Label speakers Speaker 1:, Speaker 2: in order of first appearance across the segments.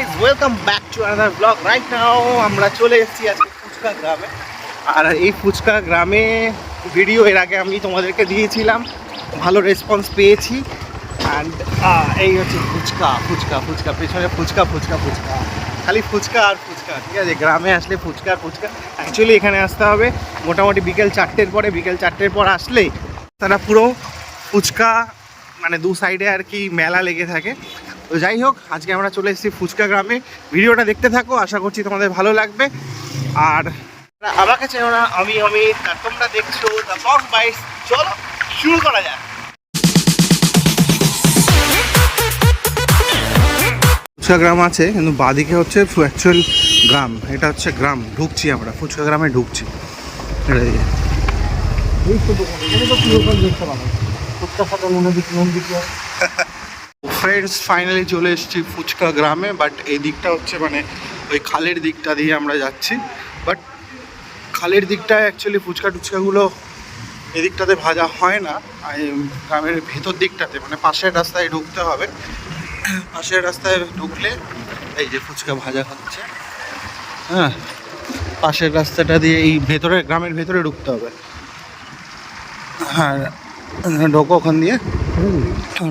Speaker 1: Guys welcome back to another vlog right now আমরা চলে এসেছি আজকে ফুচকা গ্রামে। আর এই ফুচকা গ্রামে ভিডিও এর আগে আমি তোমাদেরকে দিয়েছিলাম। ভালো রেসপন্স পেয়েছি। অ্যান্ড এই হচ্ছে ফুচকা ফুচকা ফুচকা, পেছনে ফুচকা ফুচকা ফুচকা। খালি ফুচকা আর ফুচকা, ঠিক আছে? গ্রামে আসলে ফুচকা ফুচকা। অ্যাকচুয়ালি এখানে আসতে হবে। মোটামুটি বিকেল চারটের পরে, বিকেল চারটের পর আসলেই তারা পুরো ফুচকা মানে দু সাইডে আর কি মেলা লেগে থাকে। তো যাই হোক আজকে আমরা চলে এসেছি ফুচকা গ্রামে। ভিডিওটা দেখতে থাকো আশা করছি তোমাদের ভালো লাগবে। আর আমাকে চেনো না আমি আমি তোমরা দেখছ দ্য বক্স বাইস চলো শুরু করা যাক। ফুচকা গ্রাম আছে কিন্তু বাদিকে হচ্ছে অ্যাকচুয়াল গ্রাম। এটা হচ্ছে গ্রাম ঢুকছি আমরা। ফুচকা গ্রামে ঢুকছি। এটা। ফ্রেন্ডস ফাইনালি চলে এসেছি ফুচকা গ্রামে বাট এই দিকটা হচ্ছে মানে ওই খালের দিকটা দিয়ে আমরা যাচ্ছি। বাট খালের দিকটায় অ্যাকচুয়ালি ফুচকা টুচকাগুলো এদিকটাতে ভাজা হয় না। গ্রামের ভেতর দিকটাতে মানে পাশের রাস্তায় ঢুকতে হবে। পাশের রাস্তায় ঢুকলে এই যে ফুচকা ভাজা হচ্ছে। হ্যাঁ পাশের রাস্তাটা দিয়ে এই ভেতরে গ্রামের ভেতরে ঢুকতে হবে। হ্যাঁ ঢোকো ওখান দিয়ে।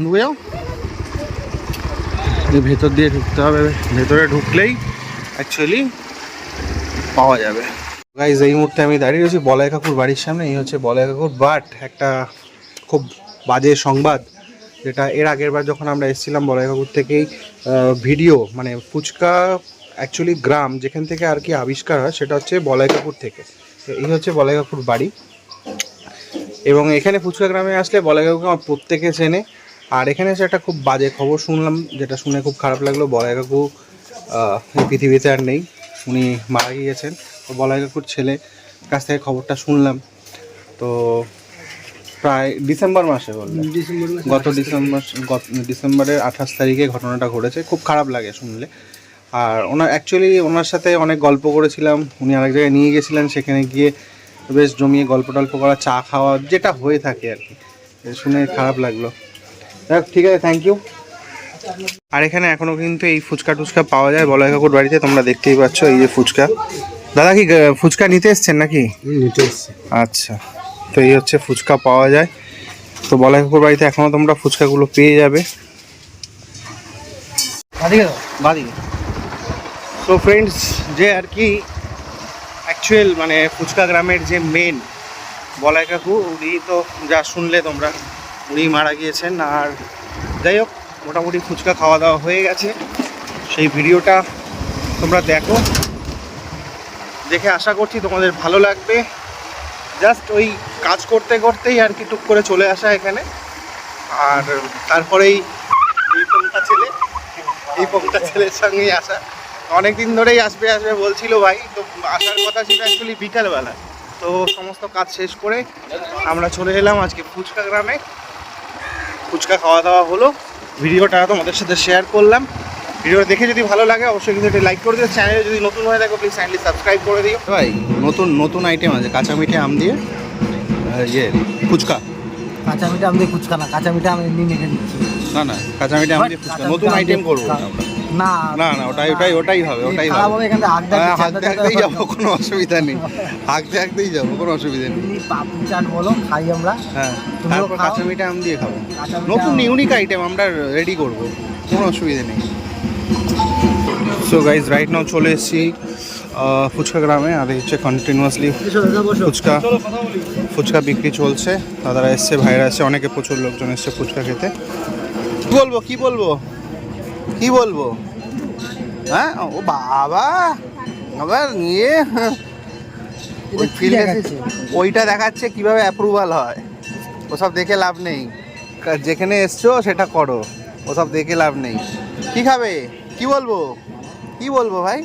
Speaker 1: ঢুকে যাও এই ভেতর দিয়ে ঢুকতে হবে। ভেতরে ঢুকলেই অ্যাকচুয়ালি পাওয়া যাবে। গাইজ এই মুহূর্তে আমি দাঁড়িয়ে রয়েছি বলাই কাকুর বাড়ির সামনে। এই হচ্ছে বলাই কাকুর বাট, একটা খুব বাজে সংবাদ। যেটা এর আগের বার যখন আমরা এসেছিলাম বলাই কাকুর থেকেই ভিডিও মানে ফুচকা অ্যাকচুয়ালি গ্রাম, যেখান থেকে আর কি আবিষ্কার হয়, সেটা হচ্ছে বলাই কাকুর থেকে। এই হচ্ছে বলাই কাকুর বাড়ি। এবং এখানে ফুচকা গ্রামে আসলে বলাই কাকুকে আমার প্রত্যেকে চেনে। আর এখানে এসে একটা খুব বাজে খবর শুনলাম যেটা শুনে খুব খারাপ লাগল। বলাই কাকু এই পৃথিবীতে আর নেই। উনি মারা গিয়েছেন। তো বলাই কাকুর ছেলে কাছ থেকে খবরটা শুনলাম। তো প্রায় ডিসেম্বর মাসে বললেন। গত ডিসেম্বর গত ডিসেম্বরের আঠাশ তারিখে ঘটনাটা ঘটেছে। খুব খারাপ লাগে শুনলে। আর ওনার অ্যাকচুয়ালি ওনার সাথে অনেক গল্প করেছিলাম। উনি আরেক জায়গায় নিয়ে গেছিলেন সেখানে গিয়ে বেশ জমিয়ে গল্প টল্প করা চা খাওয়া যেটা হয়ে থাকে আর কি। শুনে খারাপ লাগল। ঠিক আছে থ্যাংক ইউ আর এখানে এখনও কিন্তু এই ফুচকা টুচকা পাওয়া যায়। বলাই কাকুর বাড়িতে তোমরা দেখতেই পাচ্ছ এই যে ফুচকা। দাদা কি ফুচকা নিতে এসছেন নাকি?
Speaker 2: নিতে এসছে।
Speaker 1: আচ্ছা তো এই হচ্ছে ফুচকা পাওয়া যায়। তো বলাই কাকুর বাড়িতে এখনও তোমরা ফুচকাগুলো পেয়ে যাবে। বাদিকে তো ফ্রেন্ডস যে আর কি অ্যাকচুয়াল মানে ফুচকা গ্রামের যে মেন বলাই কাকু উনি তো যা শুনলে তোমরা উনি মারা গিয়েছেন আর যাই হোক, মোটামুটি ফুচকা খাওয়া দাওয়া হয়ে গেছে। সেই ভিডিওটা তোমরা দেখো। দেখে আশা করছি তোমাদের ভালো লাগবে। জাস্ট ওই কাজ করতে করতেই আর কি টুক করে চলে আসা এখানে। আর তারপরেই এই পঙ্কা ছেলে, এই পঙ্কা ছেলের সঙ্গেই আসা। অনেক দিন ধরেই আসবে আসবে বলছিল ভাই, তো আসার কথা ছিল অ্যাকচুয়ালি বিকালবেলা। তো সমস্ত কাজ শেষ করে আমরা চলে এলাম আজকে ফুচকা গ্রামে। ফুচকা খাওয়া দাওয়া হলো। ভিডিওটা তোমাদের সাথে শেয়ার করলাম। ভিডিওটা দেখে যদি ভালো লাগে অবশ্যই কিন্তু একটি লাইক করে দিও। চ্যানেলে যদি নতুন হয়ে থাকো প্লিজ চ্যানেলটি সাবস্ক্রাইব করে দিও। ভাই নতুন নতুন আইটেম আছে কাঁচা মিঠে আম দিয়ে ইয়ে ফুচকা।
Speaker 2: কাঁচা মিঠে আম দিয়ে ফুচকা না কাঁচা মিঠে আম এমনি মেখে দিচ্ছি
Speaker 1: না না কাঁচা মিঠে আম দিয়ে ফুচকা। নতুন আইটেম করব আমরা।
Speaker 2: না
Speaker 1: না না ওটাই ওটাই ওটাই হবে ওটাই হবে।
Speaker 2: এখানে
Speaker 1: হাঁকতে হাঁকতেই যাব কোনো অসুবিধা নেই। হাঁকতে হাঁকতেই যাব কোনো অসুবিধা নেই।
Speaker 2: পাপড়ি চাট বলো খাই আমরা।
Speaker 1: হ্যাঁ তারপর কাঁচা মিঠে আম দিয়ে খাব। নতুন ইউনিক আইটেম আমরা রেডি করব কোনো অসুবিধা নেই। সো গাইজ রাইট নাও চলে এসেছি ফুচকা গ্রামে আর হচ্ছে কন্টিনিউয়াসলি ফুচকা ফুচকা বিক্রি চলছে। দাদারা এসছে ভাইরা এসছে অনেকে প্রচুর লোকজন এসছে ফুচকা খেতে। কি বলব কি বলব? কি বলব? হ্যাঁ? ও বাবা! আবার নিয়ে ওই এ-
Speaker 2: দেখাচ্ছে?
Speaker 1: ওইটা দেখাচ্ছে কীভাবে অ্যাপ্রুভাল হয়। ওসব দেখে লাভ নেই। যেখানে এসছো সেটা করো। ওসব দেখে লাভ নেই। কি খাবে? কি বলব? কি বলব ভাই?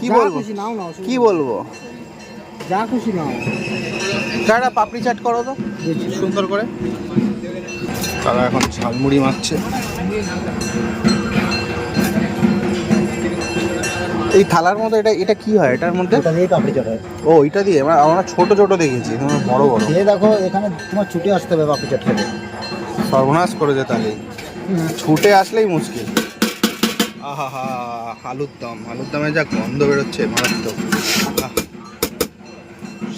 Speaker 1: কি বলব?
Speaker 2: খুশি নাও না অসুবিধা
Speaker 1: কি বলব?
Speaker 2: যা খুশি নাও।
Speaker 1: চাটা পাপড়ি চাট করো তো। সুন্দর করে। তারা এখন ঝালমুড়ি মারছে এই থালার মধ্যে এটা এটা কি হয়? এটার মধ্যে
Speaker 2: ওটা দিয়ে পাপড়ি চাট হয়
Speaker 1: ও ওইটা দিয়ে? আমরা আমরা ছোট ছোট দেখেছি তোমরা বড় বড়।
Speaker 2: খেয়ে দেখো এখানে তোমার ছুটে আসতে হবে পাপড়ি চাট খেতে
Speaker 1: সর্বনাশ করেছে তাহলে। ছুটে আসলেই মুশকিল। আহা হা আলুর দম। আলুর দমে যা গন্ধ বেরোচ্ছে মারাত্মক।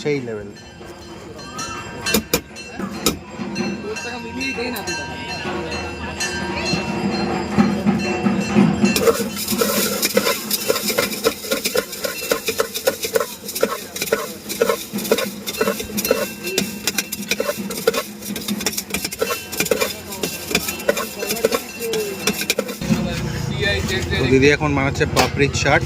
Speaker 1: সেই লেভেল তো দিদি এখন বানাচ্ছে পাপড়ির চাট।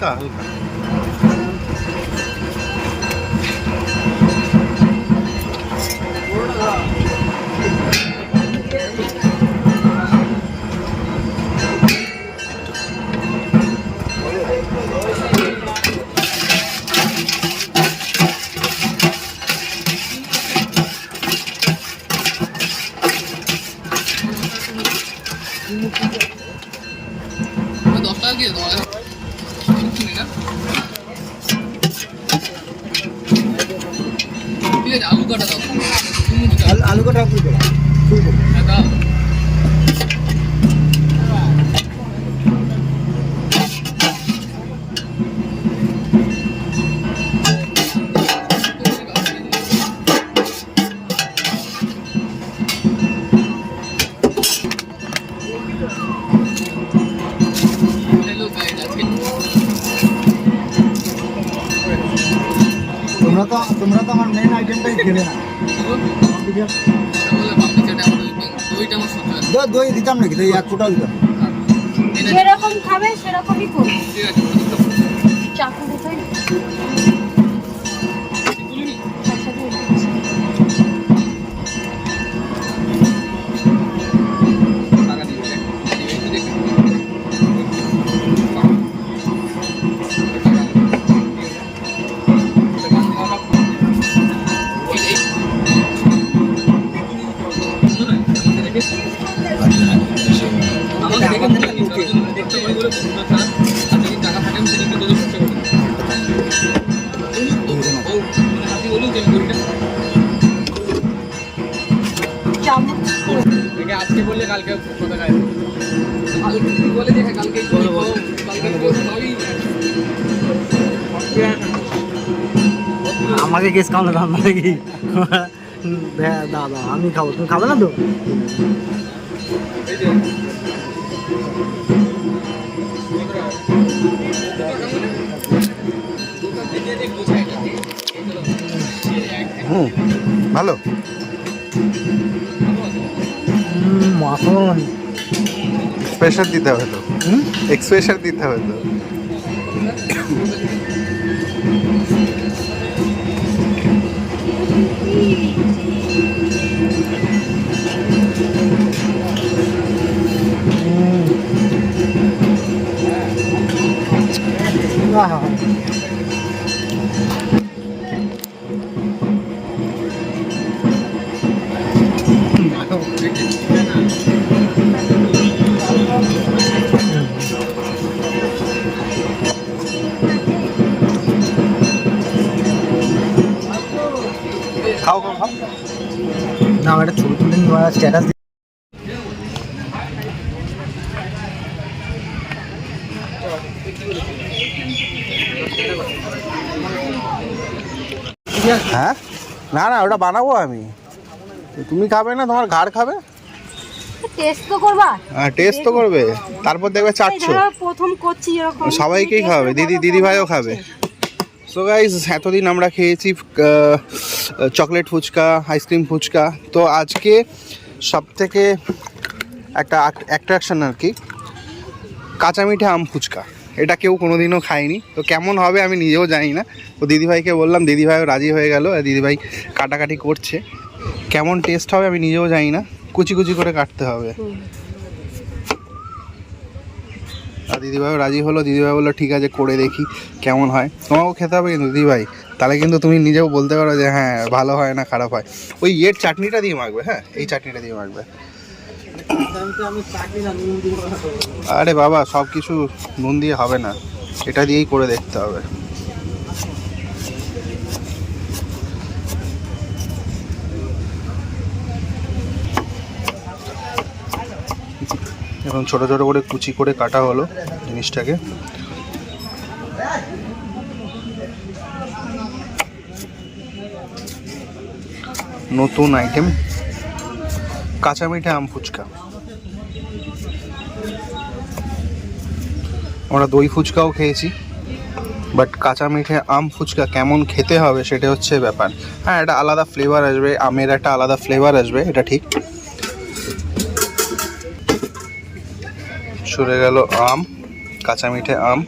Speaker 3: দাও
Speaker 1: হালকা হালকা
Speaker 2: তো তোমরা তো আমার মেন আইটেমটাই খেলে না। দই- দই দিতাম নাকি? দই এক ফোটাও দিতাম।
Speaker 3: যেরকম খাবে সেরকমই করবে।
Speaker 4: ঠিক আছে আমাকে
Speaker 2: কেস খাওয়ানো দাম নাকি দাদা আমি খাব তুমি খাবে না তো?
Speaker 1: হুম ভালো।
Speaker 2: মাখন
Speaker 1: প্রেশার দিতে হবে তো। এক্সপ্রেশন দিতে হবে তো। খাও হ্যাঁ? না না ওটা বানাবো আমি। তুমি খাবে না তোমার ঘাড় খাবে?
Speaker 3: টেস্ট তো করবা?
Speaker 1: টেস্ট তো করবে। তারপর দেখবে
Speaker 3: এই
Speaker 1: চাটছো
Speaker 3: প্রথম করছি এরকম।
Speaker 1: সবাইকেই খাওয়াবে দিদি দিদি ভাইও খাবে। সো গাইজ এতদিন আমরা খেয়েছি চকলেট ফুচকা আইসক্রিম ফুচকা। তো আজকে সব থেকে একটা অ্যাট্রাকশন আর কি কাঁচা মিঠে আম ফুচকা। এটা কেউ কোনোদিনও খায়নি। তো কেমন হবে আমি নিজেও জানি না। তো দিদিভাইকে বললাম, দিদিভাইও রাজি হয়ে গেল, আর দিদিভাই কাটাকাটি করছে। কেমন টেস্ট হবে আমি নিজেও জানি না। কুচি কুচি করে কাটতে হবে। আর দিদিভাইও রাজি হলো, দিদিভাই বলল, ঠিক আছে, করে দেখি কেমন হয়। তোমাকেও খেতে হবে কিন্তু দিদিভাই। তাহলে কিন্তু তুমি নিজেও বলতে পারো যে হ্যাঁ ভালো হয় না, খারাপ হয়। ওই ইয়ের চাটনিটা দিয়ে মাখবে হ্যাঁ? এই চাটনিটা দিয়ে মাখবে
Speaker 2: আমি চাকরি না নুন দিব
Speaker 1: আরে বাবা, সব কিছু নুন দিয়ে হবে না। এটা দিয়েই করে দেখতে হবে। এখন ছোট ছোট করে কুচি করে কাটা হলো জিনিসটাকে। নতুন আইটেম কাঁচা মিঠা আম ফুচকা। আমরা দই ফুচকাও খেয়েছি বাট কাঁচা মিঠে আম ফুচকা কেমন খেতে হবে সেটা হচ্ছে ব্যাপার। হ্যাঁ এটা আলাদা ফ্লেভার আসবে, আমের একটা আলাদা ফ্লেভার আসবে, এটা ঠিক। সরে গেল আম, কাঁচা মিঠে আম।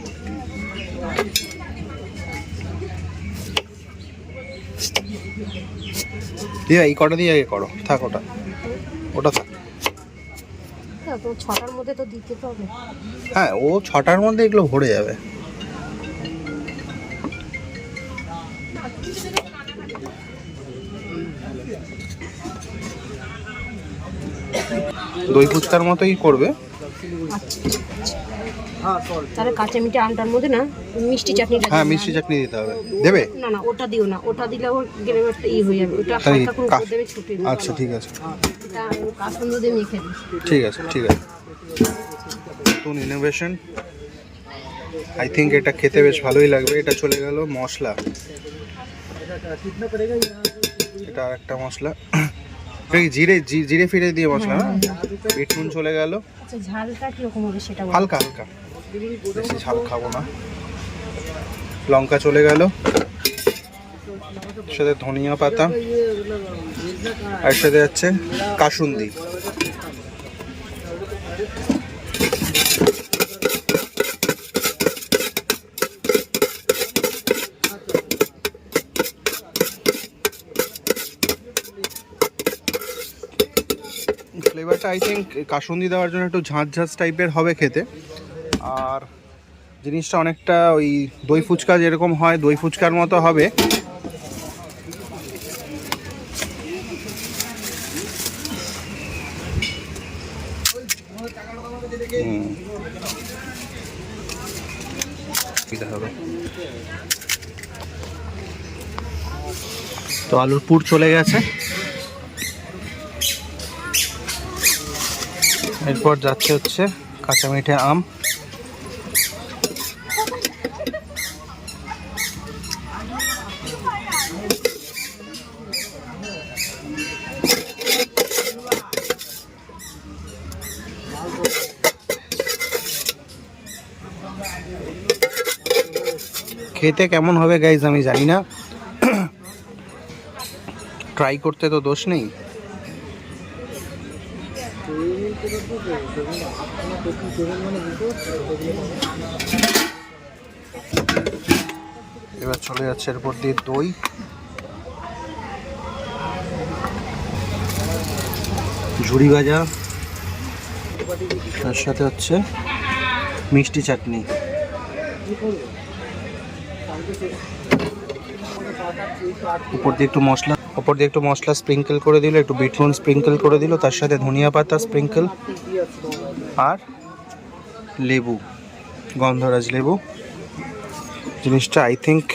Speaker 1: দিয়ে, এই কটা দিয়ে আগে করো, থাক ওটা। ওটা থাক।
Speaker 3: তো ছটার মধ্যে তো দিতে তো হবে।
Speaker 1: হ্যাঁ ও ছটার মধ্যে এগুলো ভরে যাবে। দই ফুচকার মতোই করবে।
Speaker 2: চল
Speaker 3: তাহলে কাঁচা মিঠে আমটার মধ্যে না মিষ্টি চাটনিটা
Speaker 1: হ্যাঁ মিষ্টি চাটনি দিতে হবে। দেবে?
Speaker 3: না না ওটা দিও না। ওটা দিলে ওর গ্রেভিটা ই হয়ে যাবে। ওটা হালকা করে দেবে ছুটে
Speaker 1: আচ্ছা ঠিক আছে।
Speaker 3: এটা কাসন্দ দিয়ে মেখে
Speaker 1: ঠিক আছে ঠিক আছে। নতুন ইনোভেশন আই থিঙ্ক এটা খেতে বেশ ভালোই লাগবে। এটা চলে গেল মশলা। এটা আর একটা মশলা জিরে জিরে ফিরে দিয়ে মশলা বিট নুন চলে গেল।
Speaker 3: আচ্ছা
Speaker 1: হালকা হালকা। বেশি ঝাল খাব না। লঙ্কা চলে গেল। সাথে ধনিয়া পাতা। আর সাথে যাচ্ছে কাসুন্দি। ফ্লেভারটা আই থিঙ্ক কাসুন্দি দেওয়ার জন্য একটু ঝাঁঝ ঝাঁঝ টাইপের হবে খেতে। আর জিনিসটা অনেকটা ওই দই ফুচকা যেরকম হয়, দই ফুচকার মতো হবে। তো আলুর পুর চলে গেছে। এরপর যাচ্ছে হচ্ছে কাঁচা মিঠে আম। খেতে কেমন হবে গাইজ আমি জানি না। ট্রাই করতে তো দোষ নেই। এবার চলে যাচ্ছে এরপর দিয়ে দই। ঝুড়ি ভাজা। তার সাথে হচ্ছে মিষ্টি চাটনি। উপর দিয়ে একটু মশলা উপর দিয়ে একটু মশলা স্প্রিঙ্কেল করে দিল একটু বিটনুন স্প্রিঙ্কেল করে দিল তার সাথে ধনিয়া পাতা স্প্রিঙ্কেল আর লেবু গন্ধরাজ লেবু। জিনিসটা আই থিঙ্ক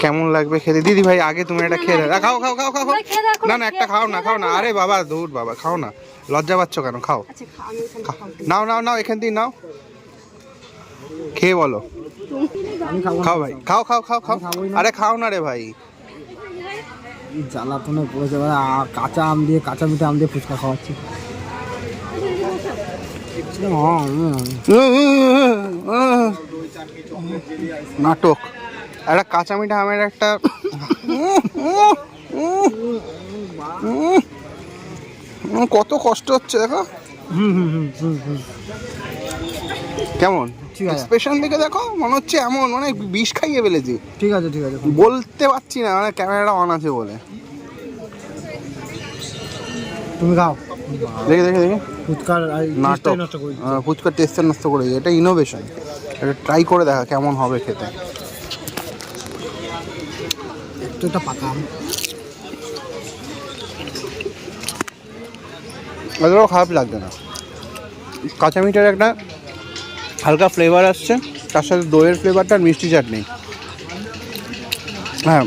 Speaker 1: কেমন লাগবে খেতে? দিদি ভাই আগে তুমি একটা খেয়ে। খাও খাও খাও খাও না
Speaker 3: না,
Speaker 1: একটা খাও না খাও না। আরে বাবা দূর বাবা খাও না। লজ্জা পাচ্ছ কেন? খাও।
Speaker 3: আচ্ছা।
Speaker 1: নাও নাও নাও এখান থেকে নাও। খেয়ে বলো। খাও ভাই খাও খাও খাও খাও। আরে খাও না রে ভাই।
Speaker 2: জ্বালাতনে এবার আ- কাঁচা আম দিয়ে কাঁচা মিঠে আম দিয়ে ফুচকা খাওয়াচ্ছি।
Speaker 1: নাটক। একটা কাঁচা মিঠা আমের একটা কত কষ্ট হচ্ছে দেখো। কেমন। এক্সপ্রেশন দেখে দেখো মনে হচ্ছে এমন মানে বিষ খাইয়ে ফেলেছি।
Speaker 2: ঠিক আছে ঠিক আছে
Speaker 1: বলতে পারছি না মানে ক্যামেরাটা অন আছে বলে।
Speaker 2: তুমি খাও।
Speaker 1: দেখে দেখে দেখে।
Speaker 2: ফুচকার
Speaker 1: নাটক।
Speaker 2: নষ্ট করে
Speaker 1: ফুচকার টেস্টটা নষ্ট করে দিয়েছে এটা ইনোভেশন এটা ট্রাই করে দেখা কেমন হবে খেতে।
Speaker 2: একটু একটা পাকা আম।
Speaker 1: খারাপ লাগবে না। কাঁচা মিঠার একটা হালকা ফ্লেভার আসছে। তার সাথে দইয়ের ফ্লেভারটা আর মিষ্টি চাটনি হ্যাঁ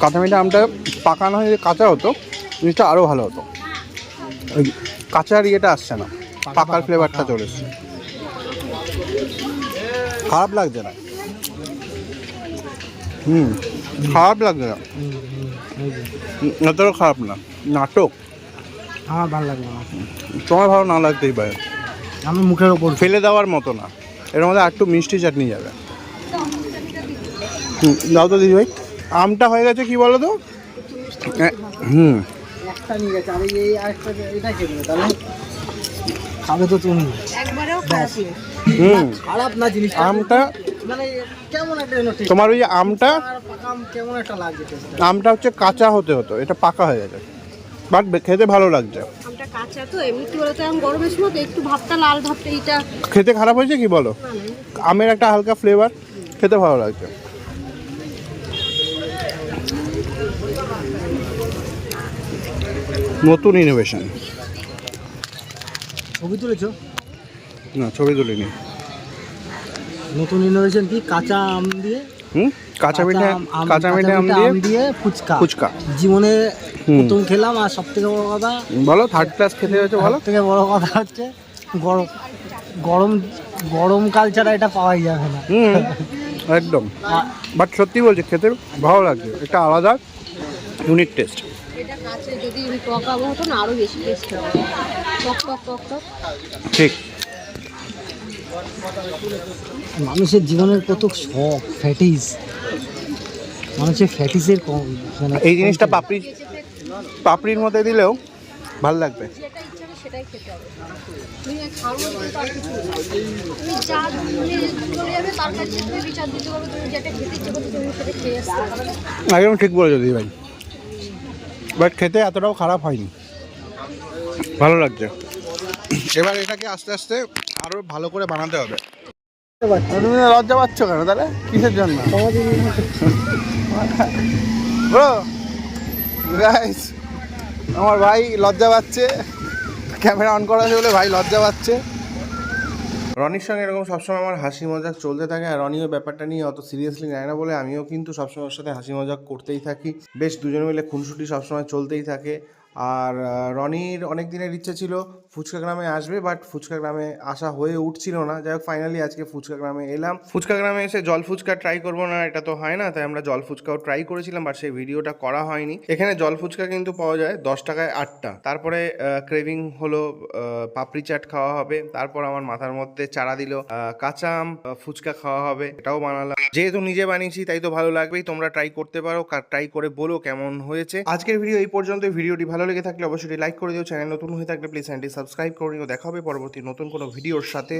Speaker 1: কাঁচা মিঠা আমটা পাকানো হয়ে কাঁচা হতো জিনিসটা আরও ভালো হতো। ওই কাঁচার ইয়েটা আসছে না পাকার ফ্লেভারটা চলে এসছে। খারাপ লাগছে না। হুম খারাপ লাগছে না। অতটাও খারাপ না নাটক।
Speaker 2: আমার ভালো লাগবে না।
Speaker 1: তোমার ভালো না লাগতেই পারে।
Speaker 2: আমি মুখের ওপর
Speaker 1: ফেলে দেওয়ার মতো না। এর মধ্যে আর একটু মিষ্টি চাটনি যাবে। হুম, দাও তো দিদি ভাই। আমটা হয়ে গেছে কি বলো তো? হুম।
Speaker 2: খাবে তো তুমি।
Speaker 1: হুম।
Speaker 2: খারাপ না জিনিসটা।
Speaker 1: আমটা
Speaker 2: মানে।
Speaker 1: তোমার ওই যে আমটা। আমটা হচ্ছে কাঁচা হতে হতো এটা পাকা হয়ে গেছে। বাট খেতে ভালো লাগছে।
Speaker 3: আমটা কাঁচা তো এমনি কি বলতো এখন গরমের সময় তো একটু ভাবটা লাল ভাবটা এইটা।
Speaker 1: খেতে খারাপ হয়েছে কি বলো? আমের একটা হালকা ফ্লেভার খেতে ভালো লাগছে। নতুন ইনোভেশন
Speaker 2: ছবি তুলেছো?
Speaker 1: না ছবি তুলিনি।
Speaker 2: নতুন ইনোভেশন কি? কাঁচা আম দিয়ে?
Speaker 1: হুম? কাঁচা মিঠে কাঁচা মিঠে আম দিয়ে
Speaker 2: দিয়ে ফুচকা।
Speaker 1: ফুচকা।
Speaker 2: জীবনে। প্রথম খেলাম আর সব থেকে বড় কথা
Speaker 1: বলো থার্ড ক্লাস খেতে হয়েছে বলো।
Speaker 2: থেকে বড় কথা হচ্ছে গরম গরম গরমকাল ছাড়া এটা পাওয়াই যাবে না।
Speaker 1: হুম একদম। বাট সত্যি বলছি খেতে ভালো লাগছে। একটা আলাদা ইউনিক টেস্ট ঠিক।
Speaker 2: মানুষের জীবনের কত শখ ফ্যাটিস মানুষের ফ্যাটিসের কম মানে
Speaker 1: এই জিনিসটা পাপড়ি পাপড়ির মধ্যে দিলেও ভালো লাগবে।
Speaker 3: যেটা ইচ্ছা হবে সেটাই খেতে হবে। তুমি খাওয়ার মধ্যে তো আর কিছু নেই। তুমি যা তুমি চলে যাবে তার কাছে তুমি বিচার দিতে পারবে তুমি যেটা খেতে ইচ্ছে করছ তুমি সেটা খেয়ে আসতে পারবে।
Speaker 1: একদম ঠিক বলেছ দিদি ভাই। বাট খেতে এতটাও খারাপ হয়নি। ভালো লাগছে। এবার এটাকে আস্তে আস্তে আরও ভালো করে বানাতে হবে। তুমি লজ্জা পাচ্ছ কেন তাহলে? কিসের জন্য? আমার ভাই লজ্জা পাচ্ছে। ক্যামেরা অন করা আছে বলে ভাই লজ্জা পাচ্ছে। রনির সঙ্গে এরকম সবসময় আমার হাসি মজাক চলতে থাকে আর রনিও ব্যাপারটা নিয়ে অত সিরিয়াসলি নেয় না বলে আমিও কিন্তু সবসময় ওর সাথে হাসি মজাক করতেই থাকি। বেশ দুজনে মিলে খুনসুটি সবসময় চলতেই থাকে। আর রনির অনেক দিনের ইচ্ছে ছিল ফুচকা গ্রামে আসবে বাট ফুচকা গ্রামে আসা হয়ে উঠছিল না। যাই হোক ফাইনালি আজকে ফুচকা গ্রামে এলাম। ফুচকা গ্রামে এসে জল ফুচকা ট্রাই করব না, এটা তো হয় না, তাই আমরা জল ফুচকাও ট্রাই করেছিলাম বাট সেই ভিডিওটা করা হয়নি। এখানে জল ফুচকা কিন্তু পাওয়া যায় দশ টাকায় আটটা। তারপরে ক্রেভিং হলো পাপড়ি চাট খাওয়া হবে। তারপর আমার মাথার মধ্যে চারা দিল কাঁচা আম ফুচকা খাওয়া হবে, এটাও বানালাম। যেহেতু নিজে বানিয়েছি, তাই তো ভালো লাগবেই। তোমরা ট্রাই করতে পারো ট্রাই করে বলো কেমন হয়েছে। আজকের ভিডিও এই পর্যন্ত ভিডিওটি ভালো লেগে থাকলে অবশ্যই লাইক করে দিও। চ্যানেল নতুন হয়ে থাকলে প্লিজ চ্যানেলটি সাবস্ক্রাইব করে নিও। দেখা হবে পরবর্তী নতুন কোনো ভিডিওর সাথে।